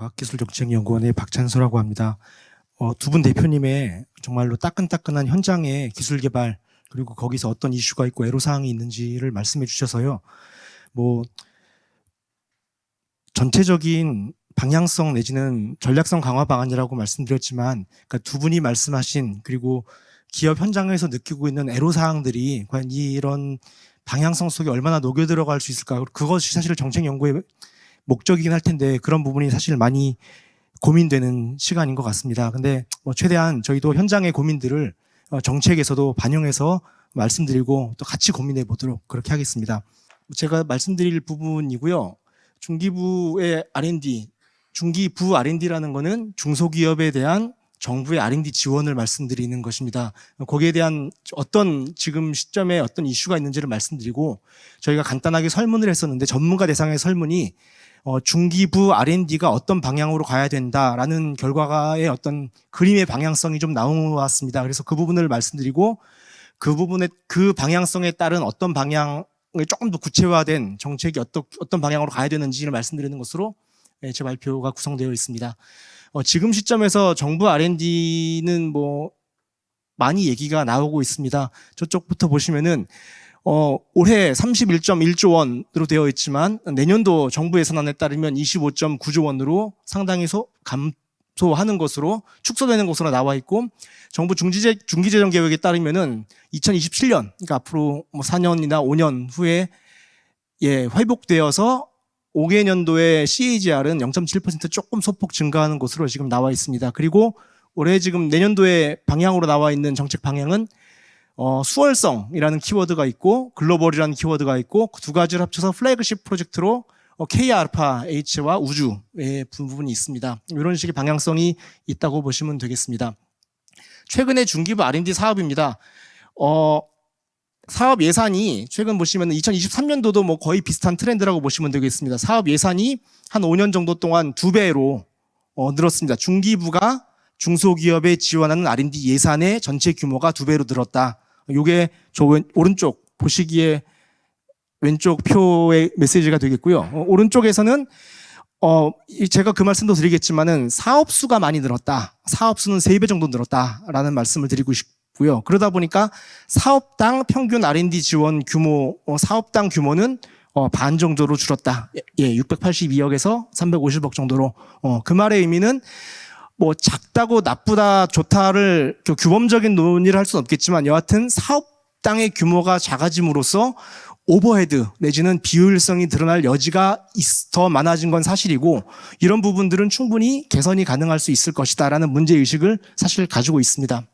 과학기술정책연구원의 박찬수라고 합니다. 어, 두 분 대표님의 정말로 따끈따끈한 현장의 기술 개발 그리고 거기서 어떤 이슈가 있고 애로사항이 있는지를 말씀해 주셔서요. 뭐 전체적인 방향성 내지는 전략성 강화 방안이라고 말씀드렸지만 그러니까 두 분이 말씀하신 그리고 기업 현장에서 느끼고 있는 애로사항들이 과연 이런 방향성 속에 얼마나 녹여 들어갈 수 있을까 그것이 사실 정책 연구의 목적이긴 할 텐데 그런 부분이 사실 많이 고민되는 시간인 것 같습니다. 근데 뭐 최대한 저희도 현장의 고민들을 어, 정책에서도 반영해서 말씀드리고 또 같이 고민해 보도록 그렇게 하겠습니다. 제가 말씀드릴 부분이고요. 중기부의 R&D, 중기부 R&D라는 거는 중소기업에 대한 정부의 R&D 지원을 말씀드리는 것입니다. 거기에 대한 어떤 지금 시점에 어떤 이슈가 있는지를 말씀드리고 저희가 간단하게 설문을 했었는데 전문가 대상의 설문이 어, 중기부 R&D가 어떤 방향으로 가야 된다라는 결과의 어떤 그림의 방향성이 좀 나왔습니다. 그래서 그 부분을 말씀드리고 그 부분의 그 방향성에 따른 어떤 방향을 조금 더 구체화된 정책이 어떤 어떤 방향으로 가야 되는지를 말씀드리는 것으로 예, 제 발표가 구성되어 있습니다. 어, 지금 시점에서 정부 R&D는 뭐 많이 얘기가 나오고 있습니다. 저쪽부터 보시면은 어, 올해 31.1조 원으로 되어 있지만 내년도 정부 예산안에 따르면 25.9조 원으로 상당히 소, 감소하는 것으로 축소되는 것으로 나와 있고 정부 중지재, 중기재정 계획에 따르면은 2027년 그러니까 앞으로 뭐 4년이나 5년 후에 예, 회복되어서 5개년도에 CAGR은 0.7% 조금 소폭 증가하는 것으로 지금 나와 있습니다. 그리고 올해 지금 내년도에 방향으로 나와 있는 정책 방향은 어, 수월성이라는 키워드가 있고 글로벌이라는 키워드가 있고 그 두 가지를 합쳐서 플래그십 프로젝트로 어, KRPH와 우주의 부분이 있습니다. 이런 식의 방향성이 있다고 보시면 되겠습니다. 최근에 중기부 R&D 사업입니다. 어, 사업 예산이 최근 보시면 2023년도도 뭐 거의 비슷한 트렌드라고 보시면 되겠습니다. 사업 예산이 한 5년 정도 동안 두 배로 어, 늘었습니다. 중기부가 중소기업에 지원하는 R&D 예산의 전체 규모가 두 배로 늘었다. 요게 저 왼, 오른쪽 보시기에 왼쪽 표의 메시지가 되겠고요. 어, 오른쪽에서는 어, 이 제가 그 말씀도 드리겠지만은 사업 수가 많이 늘었다. 사업 수는 세배 정도 늘었다라는 말씀을 드리고 싶고요. 그러다 보니까 사업당 평균 R&D 지원 규모, 어, 사업당 규모는 어, 반 정도로 줄었다. 예, 682억에서 350억 정도로. 어, 그 말의 의미는 뭐 작다고 나쁘다 좋다를 그 규범적인 논의를 할 수는 없겠지만 여하튼 사업당의 규모가 작아짐으로써 오버헤드 내지는 비효율성이 드러날 여지가 있- 더 많아진 건 사실이고 이런 부분들은 충분히 개선이 가능할 수 있을 것이다라는 문제 의식을 사실 가지고 있습니다.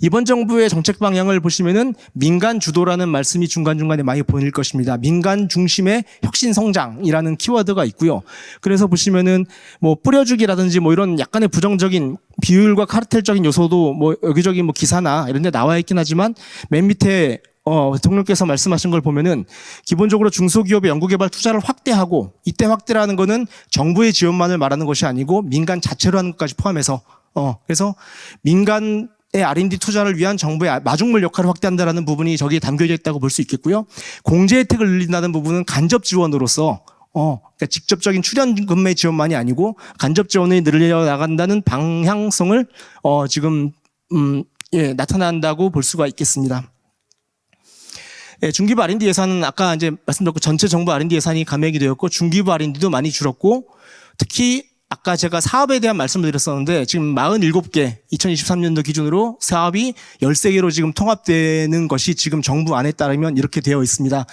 이번 정부의 정책 방향을 보시면은 민간 주도라는 말씀이 중간중간에 많이 보일 것입니다. 민간 중심의 혁신 성장이라는 키워드가 있고요. 그래서 보시면은 뭐 뿌려주기라든지 뭐 이런 약간의 부정적인 비율과 카르텔적인 요소도 뭐 여기저기 뭐 기사나 이런 데 나와 있긴 하지만 맨 밑에 어, 대통령께서 말씀하신 걸 보면은 기본적으로 중소기업의 연구개발 투자를 확대하고 이때 확대라는 거는 정부의 지원만을 말하는 것이 아니고 민간 자체로 하는 것까지 포함해서 어, 그래서 민간의 R&D 투자를 위한 정부의 마중물 역할을 확대한다라는 부분이 저기에 담겨져 있다고 볼 수 있겠고요. 공제 혜택을 늘린다는 부분은 간접 지원으로서 어, 그러니까 직접적인 출연금의 지원만이 아니고 간접 지원이 늘려 나간다는 방향성을 어, 지금 음, 예, 나타난다고 볼 수가 있겠습니다. 예, 중기부 R&D 예산은 아까 이제 말씀드렸고 전체 정부 R&D 예산이 감액이 되었고 중기부 R&D도 많이 줄었고 특히 아까 제가 사업에 대한 말씀을 드렸었는데 지금 47개 2023년도 기준으로 사업이 13개로 지금 통합되는 것이 지금 정부 안에 따르면 이렇게 되어 있습니다.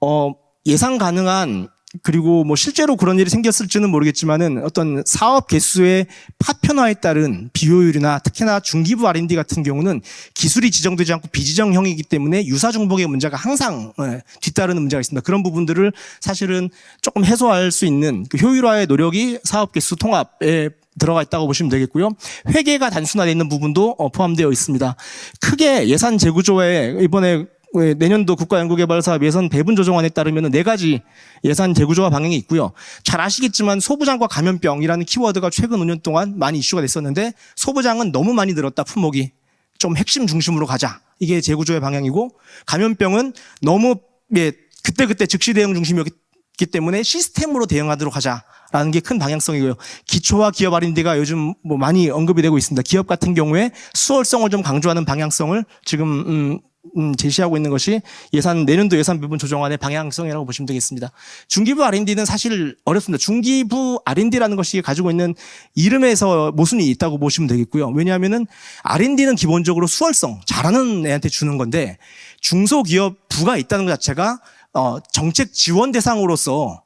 어, 예상 가능한 그리고 뭐 실제로 그런 일이 생겼을지는 모르겠지만은 어떤 사업 개수의 파편화에 따른 비효율이나 특히나 중기부 R&D 같은 경우는 기술이 지정되지 않고 비지정형이기 때문에 유사 중복의 문제가 항상 예, 뒤따르는 문제가 있습니다. 그런 부분들을 사실은 조금 해소할 수 있는 그 효율화의 노력이 사업 개수 통합에 들어가 있다고 보시면 되겠고요. 회계가 단순화되어 있는 부분도 어, 포함되어 있습니다. 크게 예산 재구조에 이번에 왜 내년도 국가연구개발사업 예산 배분 조정안에 따르면 네 가지 예산 재구조화 방향이 있고요. 잘 아시겠지만 소부장과 감염병이라는 키워드가 최근 5년 동안 많이 이슈가 됐었는데 소부장은 너무 많이 늘었다 품목이 좀 핵심 중심으로 가자 이게 재구조의 방향이고 감염병은 너무 예 그때 그때 즉시 대응 중심이었기 때문에 시스템으로 대응하도록 하자라는 게 큰 방향성이고요. 기초와 기업 R&D가 요즘 뭐 많이 언급이 되고 있습니다. 기업 같은 경우에 수월성을 좀 강조하는 방향성을 지금 음, 음, 제시하고 있는 것이 예산 내년도 예산 부분 조정안의 방향성이라고 보시면 되겠습니다. 중기부 R&D는 사실 어렵습니다. 중기부 R&D라는 것이 가지고 있는 이름에서 모순이 있다고 보시면 되겠고요. 왜냐하면은 R&D는 기본적으로 수월성 잘하는 애한테 주는 건데 중소기업 부가 있다는 것 자체가 어, 정책 지원 대상으로서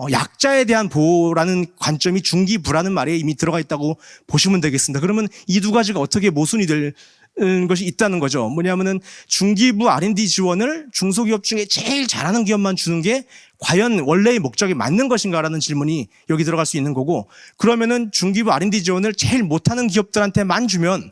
어, 약자에 대한 보호라는 관점이 중기부라는 말에 이미 들어가 있다고 보시면 되겠습니다. 그러면 이 두 가지가 어떻게 모순이 될 음, 것이 있다는 거죠. 뭐냐면은 중기부 R&D 지원을 중소기업 중에 제일 잘하는 기업만 주는 게 과연 원래의 목적에 맞는 것인가라는 질문이 여기 들어갈 수 있는 거고 그러면은 중기부 R&D 지원을 제일 못하는 기업들한테만 주면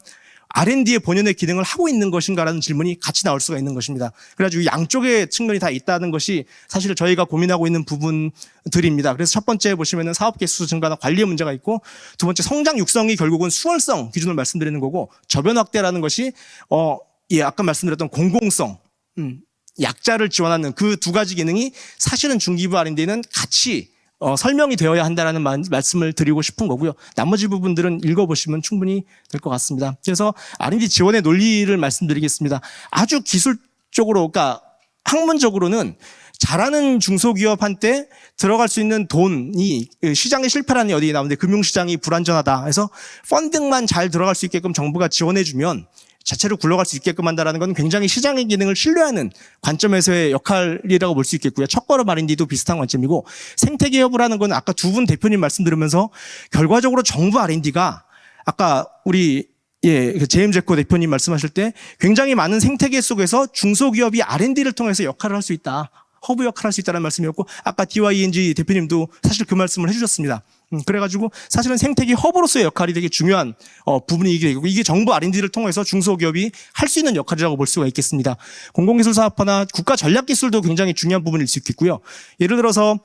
R&D의 본연의 기능을 하고 있는 것인가라는 질문이 같이 나올 수가 있는 것입니다. 그래가지고 양쪽의 측면이 다 있다는 것이 사실 저희가 고민하고 있는 부분들입니다. 그래서 첫 번째 보시면은 사업 개수 증가나 관리의 문제가 있고 두 번째 성장 육성이 결국은 수월성 기준을 말씀드리는 거고 저변 확대라는 것이 어, 예, 아까 말씀드렸던 공공성, 음, 약자를 지원하는 그 두 가지 기능이 사실은 중기부 R&D는 같이 어, 설명이 되어야 한다라는 말, 말씀을 드리고 싶은 거고요. 나머지 부분들은 읽어보시면 충분히 될 것 같습니다. 그래서 R&D 지원의 논리를 말씀드리겠습니다. 아주 기술적으로, 그러니까 학문적으로는 잘하는 중소기업한테 들어갈 수 있는 돈이 그 시장의 실패라는 어디에 나오는데 금융시장이 불안전하다. 해서 펀딩만 잘 들어갈 수 있게끔 정부가 지원해주면 자체로 굴러갈 수 있게끔 한다는 건 굉장히 시장의 기능을 신뢰하는 관점에서의 역할이라고 볼 수 있겠고요. 첫걸음 R&D도 비슷한 관점이고 생태 기업을 하는 건 아까 두 분 대표님 말씀 들으면서 결과적으로 정부 R&D가 아까 우리 예, 그 제임 제코 대표님 말씀하실 때 굉장히 많은 생태계 속에서 중소기업이 R&D를 통해서 역할을 할 수 있다. 허브 역할을 할 수 있다는 말씀이었고 아까 DYNG 대표님도 사실 그 말씀을 해주셨습니다. 음, 그래가지고 사실은 생태계 허브로서의 역할이 되게 중요한 어, 부분이 되고 이게 정부 R&D를 통해서 중소기업이 할 수 있는 역할이라고 볼 수가 있겠습니다. 공공기술 사업화나 국가 전략 기술도 굉장히 중요한 부분일 수 있겠고요. 예를 들어서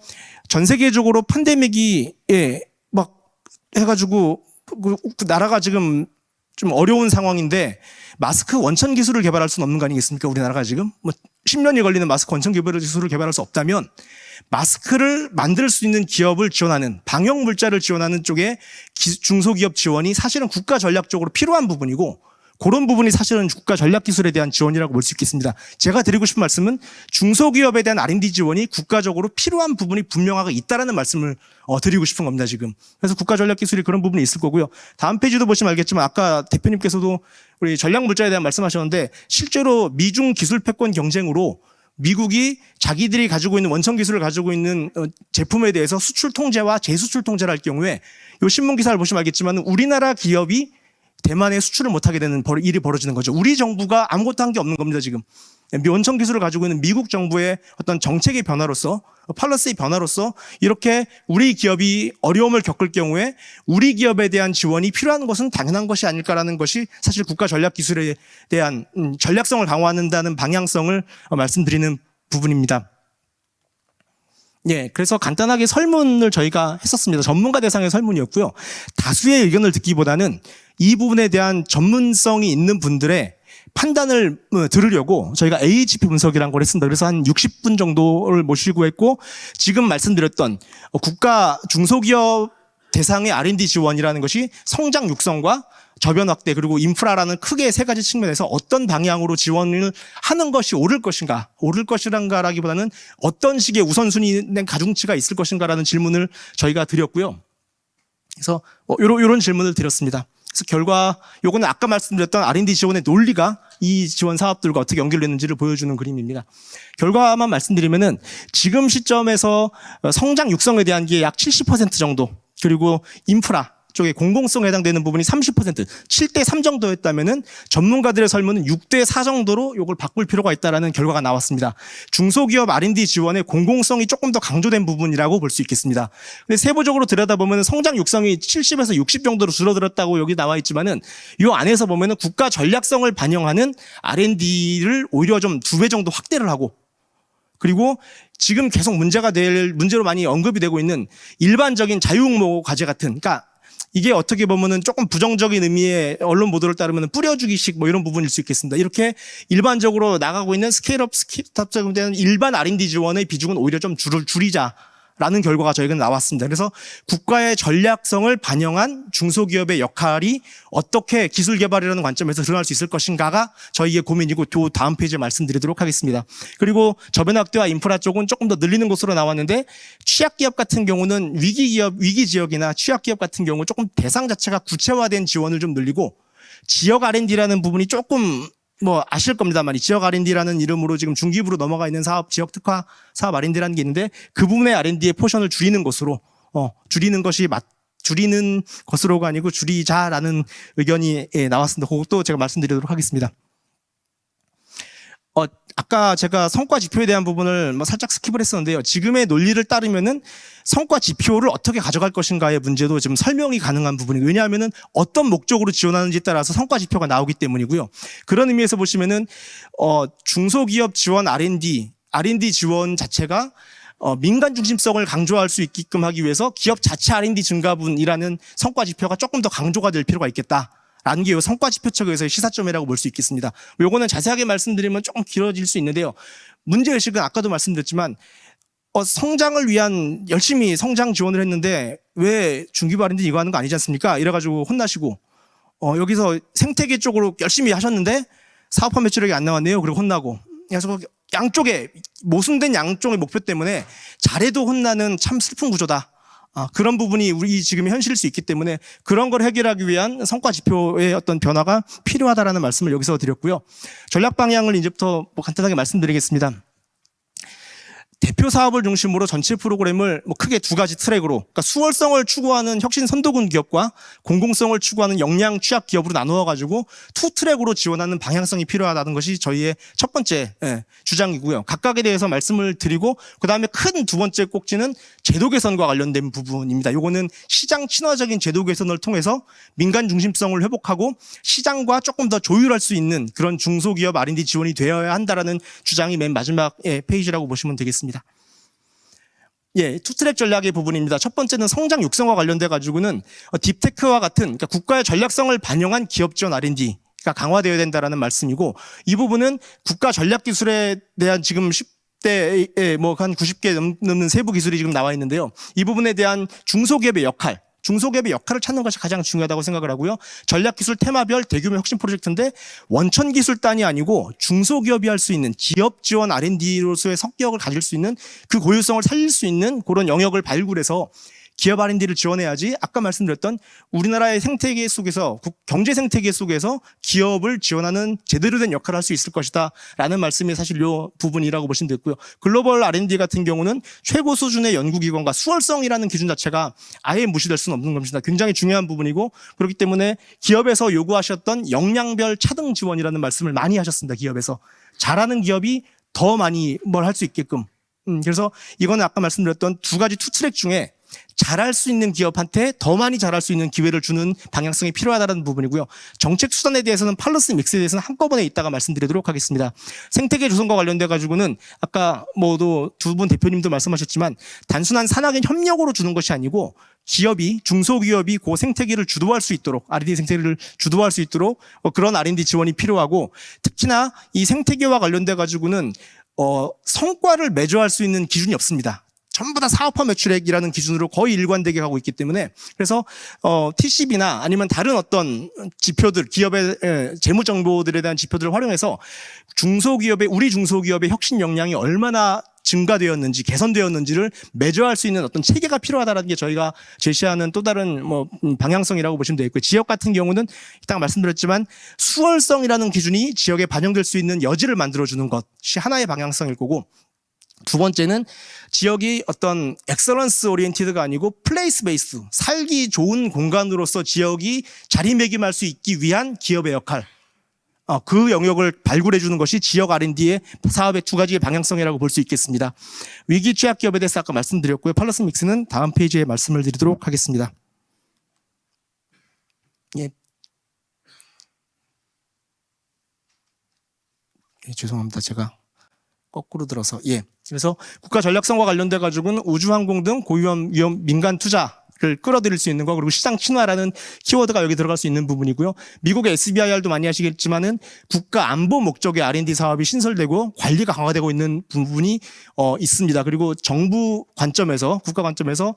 전 세계적으로 팬데믹이 예, 막 해가지고 그, 그 나라가 지금 좀 어려운 상황인데 마스크 원천 기술을 개발할 수는 없는 거 아니겠습니까? 우리나라가 지금 뭐 10년이 걸리는 마스크 원천 기술을 개발할 수 없다면 마스크를 만들 수 있는 기업을 지원하는 방역 물자를 지원하는 쪽에 기- 중소기업 지원이 사실은 국가 전략적으로 필요한 부분이고 그런 부분이 사실은 국가 전략 기술에 대한 지원이라고 볼 수 있겠습니다. 제가 드리고 싶은 말씀은 중소기업에 대한 R&D 지원이 국가적으로 필요한 부분이 분명하게 있다라는 말씀을 어, 드리고 싶은 겁니다, 지금. 그래서 국가 전략 기술이 그런 부분이 있을 거고요. 다음 페이지도 보시면 알겠지만 아까 대표님께서도 우리 전략 물자에 대한 말씀하셨는데 실제로 미중 기술 패권 경쟁으로 미국이 자기들이 가지고 있는 원천 기술을 가지고 있는 어, 제품에 대해서 수출 통제와 재수출 통제를 할 경우에 이 신문 기사를 보시면 알겠지만 우리나라 기업이 대만에 수출을 못하게 되는 벌- 일이 벌어지는 거죠. 우리 정부가 아무것도 한 게 없는 겁니다, 지금. 원천 기술을 가지고 있는 미국 정부의 어떤 정책의 변화로서, 팔러스의 변화로서 이렇게 우리 기업이 어려움을 겪을 경우에 우리 기업에 대한 지원이 필요한 것은 당연한 것이 아닐까라는 것이 사실 국가 전략 기술에 대한 음, 전략성을 강화한다는 방향성을 어, 말씀드리는 부분입니다. 예, 그래서 간단하게 설문을 저희가 했었습니다. 전문가 대상의 설문이었고요. 다수의 의견을 듣기보다는 이 부분에 대한 전문성이 있는 분들의 판단을 어, 들으려고 저희가 AHP 분석이라는 걸 했습니다. 그래서 한 60분 정도를 모시고 했고 지금 말씀드렸던 어, 국가 중소기업 대상의 R&D 지원이라는 것이 성장 육성과 저변 확대 그리고 인프라라는 크게 세 가지 측면에서 어떤 방향으로 지원을 하는 것이 옳을 것인가 옳을 것이란가라기보다는 어떤 식의 우선순위된 가중치가 있을 것인가라는 질문을 저희가 드렸고요. 그래서 어, 요런, 질문을 드렸습니다. 그래서 결과 요거는 아까 말씀드렸던 R&D 지원의 논리가 이 지원 사업들과 어떻게 연결되는지를 보여주는 그림입니다. 결과만 말씀드리면은 지금 시점에서 어, 성장 육성에 대한 게 약 70% 정도 그리고 인프라 쪽에 공공성에 해당되는 부분이 30% 7대 3 정도였다면은 전문가들의 설문은 6대 4 정도로 이걸 바꿀 필요가 있다라는 결과가 나왔습니다. 중소기업 R&D 지원의 공공성이 조금 더 강조된 부분이라고 볼 수 있겠습니다. 근데 세부적으로 들여다보면 성장 육성이 70에서 60 정도로 줄어들었다고 여기 나와 있지만은 이 안에서 보면은 국가 전략성을 반영하는 R&D를 오히려 좀 두 배 정도 확대를 하고 그리고 지금 계속 문제가 될 문제로 많이 언급이 되고 있는 일반적인 자유응모 과제 같은 그러니까 이게 어떻게 보면은 조금 부정적인 의미의 언론 보도를 따르면 뿌려주기식 뭐 이런 부분일 수 있겠습니다. 이렇게 일반적으로 나가고 있는 스케일업 스타트업에 대한 일반 R&D 지원의 비중은 오히려 좀 줄, 줄이자. 라는 결과가 저희가 나왔습니다. 그래서 국가의 전략성을 반영한 중소기업의 역할이 어떻게 기술 개발이라는 관점에서 드러날 수 있을 것인가가 저희의 고민이고 또 다음 페이지에 말씀드리도록 하겠습니다. 그리고 저변학대와 인프라 쪽은 조금 더 늘리는 것으로 나왔는데 취약 기업 같은 경우는 위기 기업, 위기 지역이나 취약 기업 같은 경우 조금 대상 자체가 구체화된 지원을 좀 늘리고 지역 R&D라는 부분이 조금 뭐 아실 겁니다만 이 지역 R&D라는 이름으로 지금 중기부로 넘어가 있는 사업 지역 특화 사업 R&D라는 게 있는데 그 부분의 R&D의 포션을 줄이는 것으로 어 줄이는 것이 맞 줄이는 것으로가 아니고 줄이자라는 의견이 예, 나왔습니다. 그것도 제가 말씀드리도록 하겠습니다. 어 아까 제가 성과 지표에 대한 부분을 뭐 살짝 스킵을 했었는데요. 지금의 논리를 따르면은 성과 지표를 어떻게 가져갈 것인가의 문제도 지금 설명이 가능한 부분이 왜냐하면은 어떤 목적으로 지원하는지에 따라서 성과 지표가 나오기 때문이고요. 그런 의미에서 보시면은 어 중소기업 지원 R&D R&D 지원 자체가 어, 민간 중심성을 강조할 수 있게끔 하기 위해서 기업 자체 R&D 증가분이라는 성과 지표가 조금 더 강조가 될 필요가 있겠다. 라는 게이 성과 지표 측에서의 시사점이라고 볼 수 있겠습니다. 요거는 자세하게 말씀드리면 조금 길어질 수 있는데요. 문제의식은 아까도 말씀드렸지만 어, 성장을 위한 열심히 성장 지원을 했는데 왜 R&D 이거 하는 거 아니지 않습니까? 이래가지고 혼나시고 어, 여기서 생태계 쪽으로 열심히 하셨는데 사업화 매출액이 안 나왔네요. 그리고 혼나고 그래서 양쪽에 모순된 양쪽의 목표 때문에 잘해도 혼나는 참 슬픈 구조다. 아, 그런 부분이 우리 지금 현실일 수 있기 때문에 그런 걸 해결하기 위한 성과 지표의 어떤 변화가 필요하다라는 말씀을 여기서 드렸고요. 전략 방향을 이제부터 뭐 간단하게 말씀드리겠습니다. 대표 사업을 중심으로 전체 프로그램을 뭐 크게 두 가지 트랙으로 그러니까 수월성을 추구하는 혁신 선도군 기업과 공공성을 추구하는 역량 취약 기업으로 나누어 가지고 투 트랙으로 지원하는 방향성이 필요하다는 것이 저희의 첫 번째 예, 주장이고요. 각각에 대해서 말씀을 드리고 그다음에 큰 두 번째 꼭지는 제도 개선과 관련된 부분입니다. 요거는 시장 친화적인 제도 개선을 통해서 민간 중심성을 회복하고 시장과 조금 더 조율할 수 있는 그런 중소기업 R&D 지원이 되어야 한다라는 주장이 맨 마지막 예, 페이지라고 보시면 되겠습니다. 예, 투트랙 전략의 부분입니다. 첫 번째는 성장 육성과 관련돼 가지고는 어, 딥테크와 같은 그러니까 국가의 전략성을 반영한 기업 지원 R&D 가 강화되어야 된다라는 말씀이고 이 부분은 국가 전략 기술에 대한 지금 10대에 뭐한 90개 넘는 세부 기술이 지금 나와 있는데요. 이 부분에 대한 중소기업의 역할 중소기업의 역할을 찾는 것이 가장 중요하다고 생각을 하고요. 전략기술 테마별 대규모 혁신 프로젝트인데 원천 기술단이 아니고 중소기업이 할 수 있는 기업 지원 R&D로서의 성격을 가질 수 있는 그 고유성을 살릴 수 있는 그런 영역을 발굴해서 기업 R&D를 지원해야지 아까 말씀드렸던 우리나라의 생태계 속에서 국- 경제 생태계 속에서 기업을 지원하는 제대로 된 역할을 할 수 있을 것이다 라는 말씀이 사실 요 부분이라고 보시면 되고요. 글로벌 R&D 같은 경우는 최고 수준의 연구기관과 수월성이라는 기준 자체가 아예 무시될 수는 없는 겁니다. 굉장히 중요한 부분이고 그렇기 때문에 기업에서 요구하셨던 역량별 차등 지원이라는 말씀을 많이 하셨습니다. 기업에서 잘하는 기업이 더 많이 뭘 할 수 있게끔 음, 그래서 이거는 아까 말씀드렸던 두 가지 투 트랙 중에 잘할 수 있는 기업한테 더 많이 잘할 수 있는 기회를 주는 방향성이 필요하다는 부분이고요. 정책 수단에 대해서는 팔러스 믹스에 대해서는 한꺼번에 이따가 말씀드리도록 하겠습니다. 생태계 조성과 관련돼 가지고는 아까 뭐도 두 분 대표님도 말씀하셨지만 단순한 산학인 협력으로 주는 것이 아니고 기업이 중소기업이 그 생태계를 주도할 수 있도록 R&D 생태계를 주도할 수 있도록 어, 그런 R&D 지원이 필요하고 특히나 이 생태계와 관련돼 가지고는 어, 성과를 매조할 수 있는 기준이 없습니다. 전부 다 사업화 매출액이라는 기준으로 거의 일관되게 가고 있기 때문에 그래서 어, TCB나 아니면 다른 어떤 지표들 기업의 예, 재무 정보들에 대한 지표들을 활용해서 중소기업의 우리 중소기업의 혁신 역량이 얼마나 증가되었는지 개선되었는지를 매조할 수 있는 어떤 체계가 필요하다는 게 저희가 제시하는 또 다른 뭐 음, 방향성이라고 보시면 되겠고요. 지역 같은 경우는 이따가 말씀드렸지만 수월성이라는 기준이 지역에 반영될 수 있는 여지를 만들어주는 것이 하나의 방향성일 거고 두 번째는 지역이 어떤 엑설런스 오리엔티드가 아니고 플레이스 베이스 살기 좋은 공간으로서 지역이 자리매김할 수 있기 위한 기업의 역할 어, 그 영역을 발굴해 주는 것이 지역 R&D의 사업의 두 가지의 방향성이라고 볼 수 있겠습니다. 위기 취약 기업에 대해서 아까 말씀드렸고요. 팔러스 믹스는 다음 페이지에 말씀을 드리도록 하겠습니다. 예. 예, 죄송합니다. 제가 거꾸로 들어서 예. 그래서 국가 전략성과 관련돼 가지고는 우주항공 등 고위험 위험 민간 투자 끌어들일 수 있는 거 그리고 시장 친화라는 키워드가 여기 들어갈 수 있는 부분이고요. 미국의 SBIR도 많이 하시겠지만은 국가 안보 목적의 R&D 사업이 신설되고 관리가 강화되고 있는 부분이 어, 있습니다. 그리고 정부 관점에서 국가 관점에서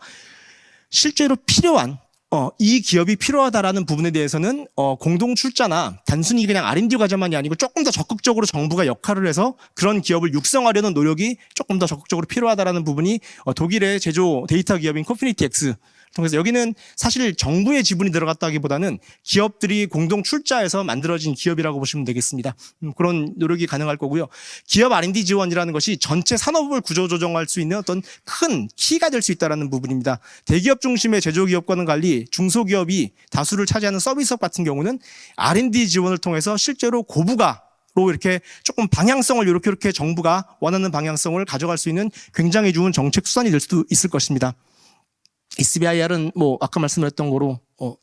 실제로 필요한 어, 이 기업이 필요하다라는 부분에 대해서는 어, 공동 출자나 단순히 그냥 R&D 과제만이 아니고 조금 더 적극적으로 정부가 역할을 해서 그런 기업을 육성하려는 노력이 조금 더 적극적으로 필요하다라는 부분이 어, 독일의 제조 데이터 기업인 코피니티 X 통해서 여기는 사실 정부의 지분이 들어갔다기보다는 기업들이 공동 출자해서 만들어진 기업이라고 보시면 되겠습니다. 음, 그런 노력이 가능할 거고요. 기업 R&D 지원이라는 것이 전체 산업을 구조 조정할 수 있는 어떤 큰 키가 될 수 있다라는 부분입니다. 대기업 중심의 제조기업과는 달리 중소기업이 다수를 차지하는 서비스업 같은 경우는 R&D 지원을 통해서 실제로 고부가 로 이렇게 조금 방향성을 이렇게 이렇게 정부가 원하는 방향성을 가져갈 수 있는 굉장히 좋은 정책 수단이 될 수도 있을 것입니다. SBIR은 뭐 아까 말씀드렸던 거로 어,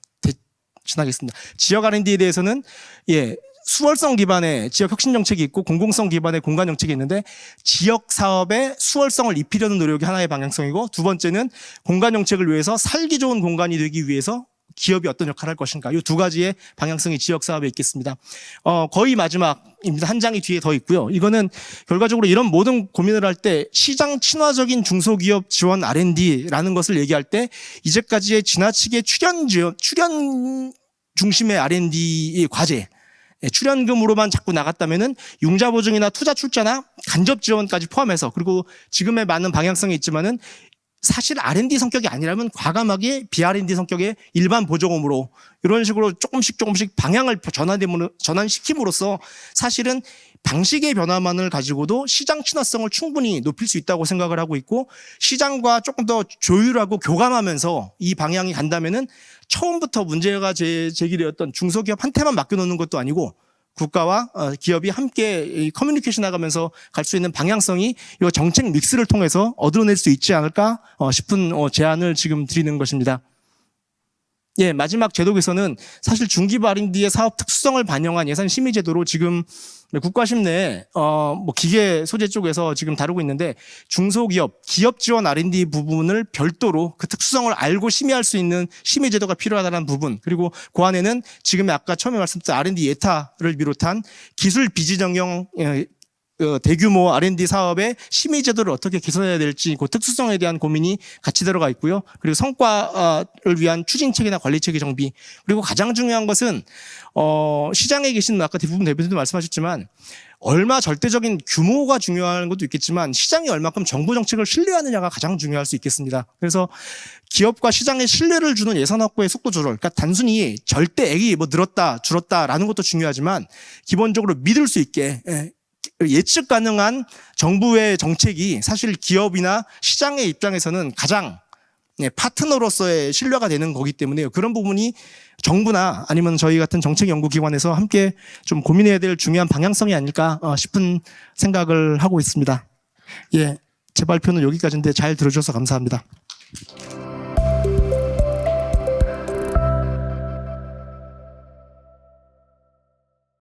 대신하겠습니다. 지역 R&D에 대해서는 예 수월성 기반의 지역 혁신 정책이 있고 공공성 기반의 공간 정책이 있는데 지역 사업에 수월성을 입히려는 노력이 하나의 방향성이고 두 번째는 공간 정책을 위해서 살기 좋은 공간이 되기 위해서 기업이 어떤 역할을 할 것인가 이 두 가지의 방향성이 지역 사업에 있겠습니다. 어, 거의 마지막입니다. 한 장이 뒤에 더 있고요. 이거는 결과적으로 이런 모든 고민을 할 때 시장 친화적인 중소기업 지원 R&D라는 것을 얘기할 때 이제까지의 지나치게 출연 지원, 출연 중심의 R&D 과제 예, 출연금으로만 자꾸 나갔다면은 융자 보증이나 투자 출자나 간접 지원까지 포함해서 그리고 지금의 많은 방향성이 있지만은 사실 R&D 성격이 아니라면 과감하게 B-R&D 성격의 일반 보조금으로 이런 식으로 조금씩 조금씩 방향을 전환시킴으로써 사실은 방식의 변화만을 가지고도 시장 친화성을 충분히 높일 수 있다고 생각을 하고 있고 시장과 조금 더 조율하고 교감하면서 이 방향이 간다면은 처음부터 문제가 제, 제기되었던 중소기업 한테만 맡겨놓는 것도 아니고 국가와 어, 기업이 함께 이 커뮤니케이션 나가면서 갈 수 있는 방향성이 이 정책 믹스를 통해서 얻어낼 수 있지 않을까 어, 싶은 어, 제안을 지금 드리는 것입니다. 예, 마지막 제도 개선은 사실 중기부 R&D의 사업 특수성을 반영한 예산 심의 제도로 지금 국가심 내에 어, 뭐 기계 소재 쪽에서 지금 다루고 있는데 중소기업, 기업 지원 R&D 부분을 별도로 그 특수성을 알고 심의할 수 있는 심의 제도가 필요하다는 부분 그리고 그 안에는 지금 아까 처음에 말씀드린 R&D 예타를 비롯한 기술 비지 정형 예, 어, 대규모 R&D 사업의 심의 제도를 어떻게 개선해야 될지 그 특수성에 대한 고민이 같이 들어가 있고요. 그리고 성과를 위한 추진책이나 관리책의 정비 그리고 가장 중요한 것은 어, 시장에 계신 아까 대부분 대표님도 말씀하셨지만 얼마 절대적인 규모가 중요한 것도 있겠지만 시장이 얼마큼 정부 정책을 신뢰하느냐가 가장 중요할 수 있겠습니다. 그래서 기업과 시장에 신뢰를 주는 예산 확보의 속도 조절, 그러니까 단순히 절대액이 뭐 늘었다 줄었다라는 것도 중요하지만 기본적으로 믿을 수 있게 예, 예측 가능한 정부의 정책이 사실 기업이나 시장의 입장에서는 가장 예, 파트너로서의 신뢰가 되는 거기 때문에 그런 부분이 정부나 아니면 저희 같은 정책 연구 기관에서 함께 좀 고민해야 될 중요한 방향성이 아닐까 어, 싶은 생각을 하고 있습니다. 예, 제 발표는 여기까지인데 잘 들어주셔서 감사합니다.